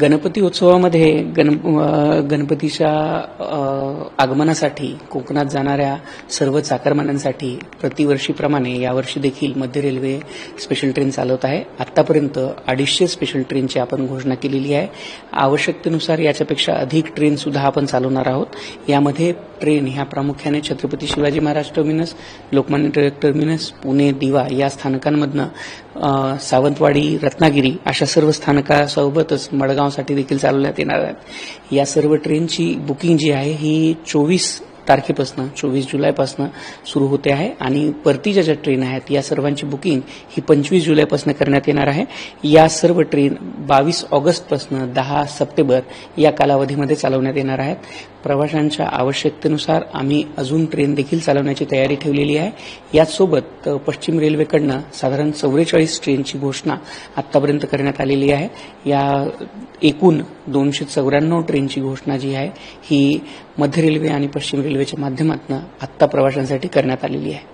गणपती उत्सवामध्ये गण गणपतीच्या आगमनासाठी कोकणात जाणाऱ्या सर्व चाकरमान्यांसाठी प्रतिवर्षीप्रमाणे यावर्षी देखील मध्य रेल्वे स्पेशल ट्रेन चालवत आहे. आतापर्यंत अडीचशे स्पेशल ट्रेनची आपण घोषणा केलेली आहे. आवश्यकतेनुसार याच्यापेक्षा अधिक ट्रेन सुद्धा आपण चालवणार आहोत. यामध्ये ट्रेन ह्या प्रामुख्याने छत्रपती शिवाजी महाराज टर्मिनस लोकमान्य टिळक टर्मिनस पुणे दिवा या स्थानकांमधनं सावंतवाडी रत्नागिरी अशा सर्व स्थानकासोबतच मडगावसाठी देखील चालवण्यात येणार आहेत. या सर्व ट्रेनची बुकिंग जी आहे ही चोवीस तारखेपासून चोवीस जुलैपासून सुरू होते आहे आणि परतीच्या ज्या ट्रेन आहेत या सर्वांची बुकिंग ही पंचवीस जुलैपासून करण्यात येणार आहे. या सर्व ट्रेन बावीस ऑगस्टपासून दहा सप्टेंबर या कालावधीमध्ये चालवण्यात येणार आहेत. प्रवाशांच्या आवश्यकतेनुसार आम्ही अजून ट्रेन देखील चालवण्याची तयारी ठेवलेली आहे. याचसोबत पश्चिम रेल्वेकडनं साधारण चौवेचाळीस ट्रेनची घोषणा आतापर्यंत करण्यात आलेली आहे. या एकूण दोनशे चौऱ्याण्णव ट्रेनची घोषणा जी आहे ही मध्य रेल्वे आणि पश्चिम रेल्वेच्या माध्यमातून आत्ता प्रवाशांसाठी करण्यात आलेली आहे.